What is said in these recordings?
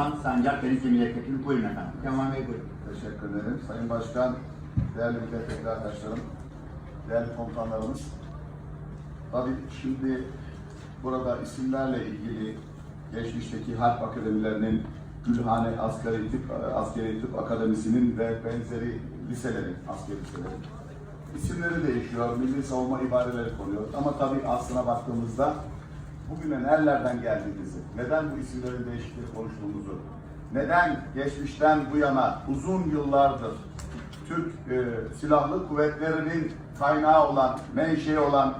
Teoman Sancar Denizli Milletvekili. Buyurun efendim. Teoman Bey buyurun. Teşekkür ederim. Sayın Başkan, değerli milletvekili arkadaşlarım, değerli komutanlarımız. Tabii şimdi burada isimlerle ilgili geçmişteki harp akademilerinin Gülhane Askeri Tıp, Askeri Tıp Akademisi'nin ve benzeri liselerin, askeri liselerin isimleri değişiyor, milli savunma ibareleri konuyor. Ama tabii aslına baktığımızda bugüne nerelerden geldiğimizi, neden bu isimlerin değişikliği konuştuğumuzu, neden geçmişten bu yana uzun yıllardır Türk e, Silahlı Kuvvetleri'nin kaynağı olan, menşei olan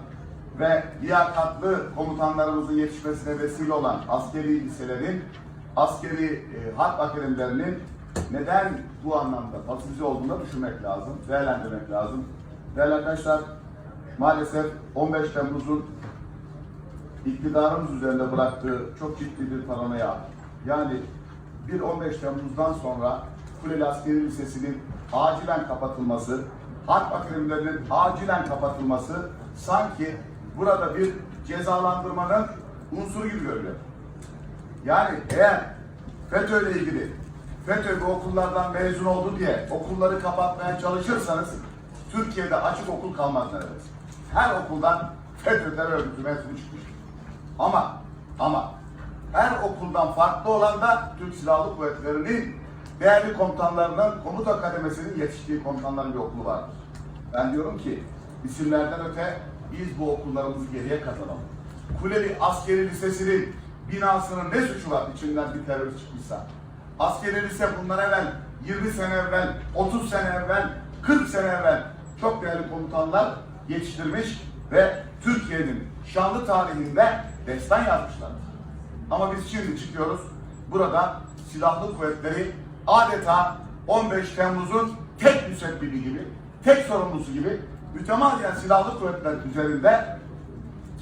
ve liyakatlı komutanlarımızın yetişmesine vesile olan askeri liselerin, askeri e, harp akademilerinin neden bu anlamda pasifize olduğunu düşünmek lazım, değerlendirmek lazım. Değerli arkadaşlar, maalesef 15 Temmuz'un iktidarımız üzerinde bıraktığı çok ciddi bir paranoya. Yani bir 15 Temmuz'dan sonra Kuleli Askeri Lisesi'nin acilen kapatılması, harp akademilerinin acilen kapatılması sanki burada bir cezalandırmanın unsuru gibi görülüyor. Yani eğer FETÖ ile ilgili FETÖ bu okullardan mezun oldu diye okulları kapatmaya çalışırsanız Türkiye'de açık okul kalmaz neredeyse. Her okuldan FETÖ terör örgütü mensubu çıkmış. Ama ama her okuldan farklı olan da Türk Silahlı Kuvvetleri'nin değerli komutanlarının komuta kademesinin yetiştiği komutanların bir okulu vardır. Ben diyorum ki isimlerden öte biz bu okullarımızı geriye kazanalım. Kuleli Askeri Lisesi'nin binasının ne suçu var içinden bir terörist çıkmışsa? Askeri lise bundan evvel 20 sene evvel, 30 sene evvel, 40 sene evvel çok değerli komutanlar yetiştirmiş ve Türkiye'nin şanlı tarihinde destan yazmışlar. Ama biz şimdi çıkıyoruz. Burada silahlı kuvvetleri adeta 15 Temmuz'un tek müsebbibi gibi, tek sorumlusu gibi mütemadiyen silahlı kuvvetler üzerinde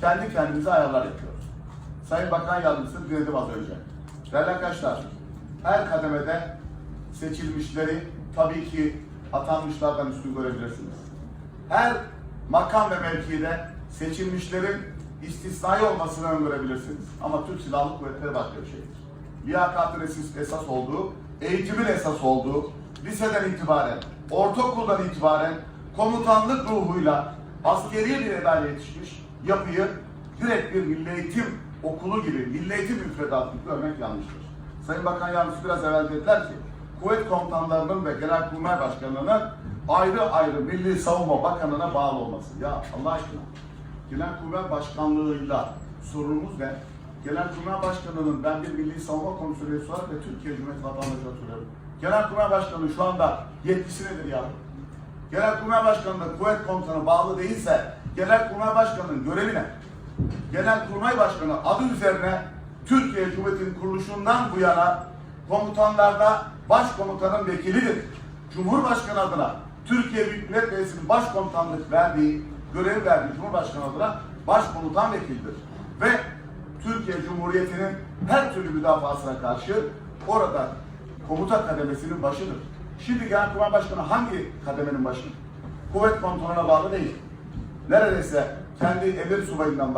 kendi kendimize ayarlar yapıyoruz. Sayın Bakan Yardımcısı dinledim az önce. Değerli arkadaşlar, her kademede seçilmişleri tabii ki atanmışlardan üstün görebilirsiniz. Her makam ve mevkide seçilmişlerin istisnai olmasını öngörebilirsiniz. Ama Türk Silahlı Kuvvetleri başka bir şeydir. Liyakatın esas, olduğu, eğitimin esas olduğu, liseden itibaren, ortaokuldan itibaren komutanlık ruhuyla askeri bir edayla yetişmiş yapıyı direkt bir milli eğitim okulu gibi, milli eğitim müfredatı gibi görmek yanlıştır. Sayın Bakan Yardımcısı biraz evvel dediler ki, kuvvet komutanlarının ve Genelkurmay Başkanlığı'nın ayrı ayrı Milli Savunma Bakanlığı'na bağlı olması. Ya Allah aşkına, Genelkurmay Başkanlığı'yla sorunumuz ne? Genelkurmay Başkanlığı'nın ben bir Milli Savunma Komisyonu üyesi olarak ve Türkiye Cumhuriyeti vatandaşı oturuyorum. Genelkurmay Başkanlığı şu anda yetkisi nedir ya? Genelkurmay Başkanlığı kuvvet komutanı bağlı değilse Genelkurmay Başkanı'nın görevi ne? Genelkurmay Başkanı adı üzerine Türkiye Cumhuriyeti'nin kuruluşundan bu yana komutanlarda başkomutanın vekilidir. Cumhurbaşkanı adına Türkiye Büyük Millet Meclisi'nin başkomutanlık verdiği, görev verdiği Cumhurbaşkanı adına başkomutan vekildir. Ve Türkiye Cumhuriyeti'nin her türlü müdafasına karşı orada komuta kademesinin başıdır. Şimdi Genelkurmay Başkanı hangi kademenin başı? Kuvvet komutanına bağlı değil. Neredeyse kendi emir subayından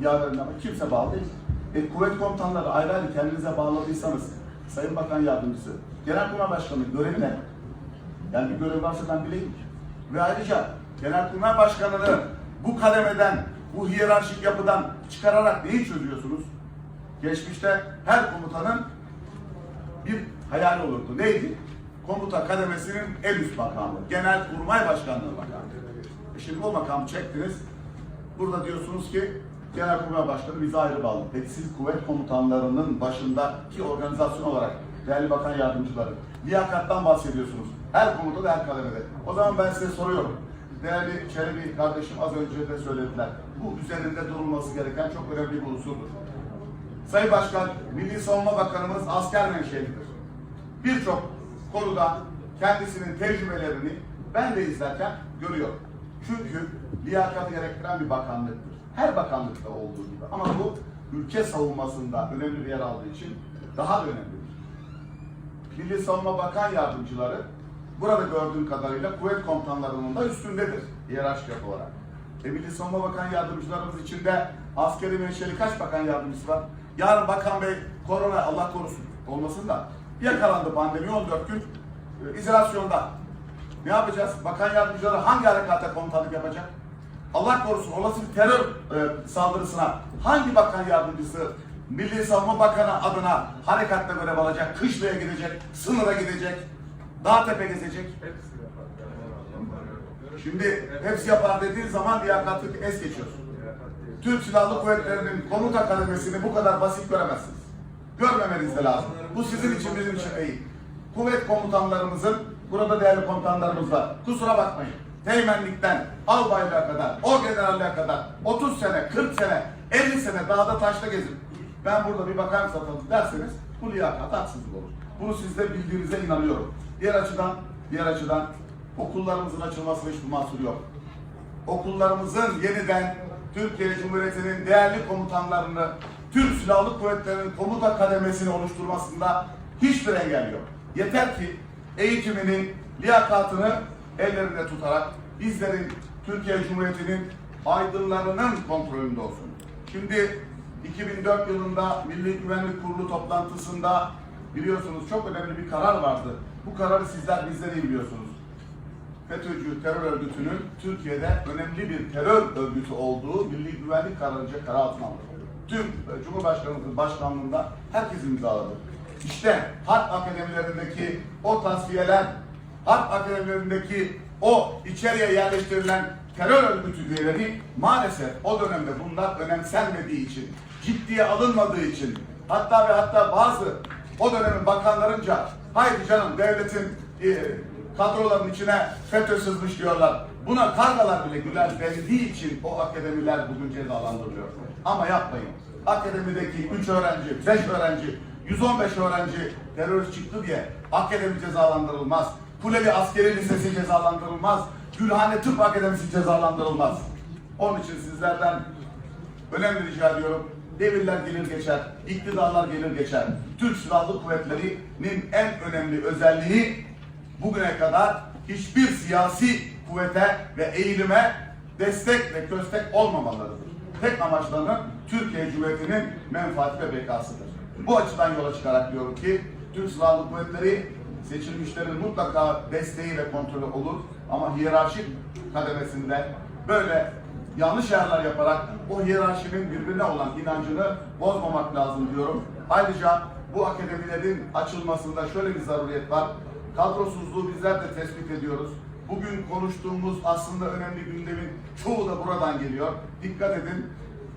yaverlerinden başka kimse bağlı değil. E, kuvvet komutanları ayrı ayrı kendinize bağladıysanız, Sayın Bakan Yardımcısı, Genelkurmay Başkanı'nın görevi? Yani bir görev varsa ben bileyim. Ve ayrıca Genelkurmay Başkanı'nı bu kademeden, bu hiyerarşik yapıdan çıkararak neyi çözüyorsunuz? Geçmişte her komutanın bir hayal olurdu. Neydi? Komuta kademesinin en üst makamı. Genelkurmay Başkanlığı makamı. E şimdi o makamı çektiniz. Burada diyorsunuz ki Genelkurmay Başkanı bize ayrı bağlı. Peki siz kuvvet komutanlarının başındaki organizasyon olarak değerli bakan yardımcıları liyakattan bahsediyorsunuz. Her komutada her kademede. O zaman ben size soruyorum. Değerli Çelebi kardeşim az önce de söylediler. Bu üzerinde durulması gereken çok önemli bir unsurdur. Sayın Başkan, Milli Savunma Bakanımız asker menşelidir. Birçok konuda kendisinin tecrübelerini ben de izlerken görüyorum. Çünkü liyakatı gerektiren bir bakanlıktır. Her bakanlıkta olduğu gibi. Ama bu ülke savunmasında önemli bir yer aldığı için daha da önemlidir. Milli Savunma Bakan Yardımcıları burada gördüğüm kadarıyla kuvvet komutanlarının da üstündedir hiyerarşik olarak. E Milli Savunma Bakan Yardımcılarımız içinde askeri menşeli kaç bakan yardımcısı var? Yarın Bakan Bey korona Allah korusun olmasın da yakalandı pandemi 14 gün e, izolasyonda. Ne yapacağız? Bakan yardımcıları hangi harekata komutanlık yapacak? Allah korusun olası bir terör e, saldırısına hangi bakan yardımcısı Milli Savunma Bakanı adına harekatta görev alacak, kışlaya gidecek, sınıra gidecek, dağ tepe gezecek? Şimdi hepsi yapar dediğin zaman liyakatlık es geçiyor. Türk Silahlı Kuvvetleri'nin komuta kademesini bu kadar basit göremezsiniz. Görmemeniz de lazım. Bu sizin için bizim için değil. Kuvvet komutanlarımızın, burada değerli komutanlarımız var. Kusura bakmayın. Teğmenlikten albaylığa kadar, orgeneralliğe kadar 30 sene, 40 sene, 50 sene dağda taşta gezin. Ben burada bir bakar satıldı derseniz bu liyakat haksızlık olur. Bunu siz de bildiğinize inanıyorum. Diğer açıdan, diğer açıdan okullarımızın açılmasına hiçbir mahsur yok okullarımızın yeniden Türkiye Cumhuriyeti'nin değerli komutanlarını Türk Silahlı Kuvvetleri'nin komuta kademesini oluşturmasında hiçbir engel yok. Yeter ki eğitimini, liyakatını ellerinde tutarak bizlerin Türkiye Cumhuriyeti'nin aydınlarının kontrolünde olsun. Şimdi 2004 yılında Milli Güvenlik Kurulu toplantısında biliyorsunuz çok önemli bir karar vardı. Bu kararı sizler bizler iyi biliyorsunuz. FETÖ'cü terör örgütünün Türkiye'de önemli bir terör örgütü olduğu milli güvenlik kararınca karar altına. Tüm e, Cumhurbaşkanımızın başkanlığında herkes imzaladı. İşte harp akademilerindeki o tasfiyeler, harp akademilerindeki o içeriye yerleştirilen terör örgütü üyeleri maalesef o dönemde bunlar önemsenmediği için, ciddiye alınmadığı için, hatta ve hatta bazı o dönemin bakanlarınca haydi canım devletin e, içine FETÖ sızmış diyorlar. Buna kargalar bile güler dendiği için o akademiler bugün cezalandırılıyor. Ama yapmayın. Akademideki 3 öğrenci, 5 öğrenci, 115 öğrenci terörist çıktı diye akademi cezalandırılmaz. Kuleli Askeri Lisesi cezalandırılmaz. Gülhane Tıp Akademisi cezalandırılmaz. Onun için sizlerden önemli rica ediyorum. Devirler gelir geçer, iktidarlar gelir geçer. Türk Silahlı Kuvvetleri'nin en önemli özelliği bugüne kadar hiçbir siyasi kuvvete ve eğilime destek ve köstek olmamalarıdır. Tek amaçlarının Türkiye Cumhuriyeti'nin menfaati ve bekasıdır. Bu açıdan yola çıkarak diyorum ki Türk Silahlı Kuvvetleri seçilmişlerin mutlaka desteği ve kontrolü olur ama hiyerarşik kademesinde böyle yanlış ayarlar yaparak o hiyerarşinin birbirine olan inancını bozmamak lazım diyorum. Ayrıca bu akademilerin açılmasında şöyle bir zaruriyet var. Kadrosuzluğu bizler de tespit ediyoruz. Bugün konuştuğumuz aslında önemli gündemin çoğu da buradan geliyor. Dikkat edin.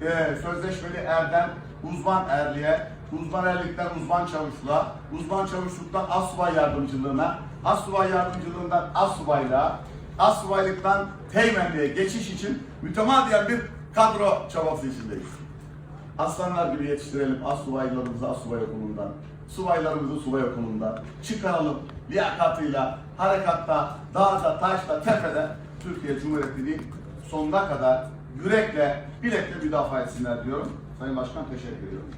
Ee, sözleşmeli erden uzman erliğe, uzman erlikten uzman çavuşluğa, uzman çavuşluktan asubay yardımcılığına, asubay yardımcılığından asubaylığa, asubaylıktan teğmenliğe geçiş için mütemadiyen bir kadro çabası içindeyiz. Aslanlar gibi yetiştirelim asubaylarımızı asubay okulundan, subaylarımızı subay okulundan. Çıkaralım liyakatıyla, harekatta, dağda, taşta, tepede Türkiye Cumhuriyeti'ni sonuna kadar yürekle, bilekle müdafaa etsinler diyorum. Sayın Başkan teşekkür ediyorum.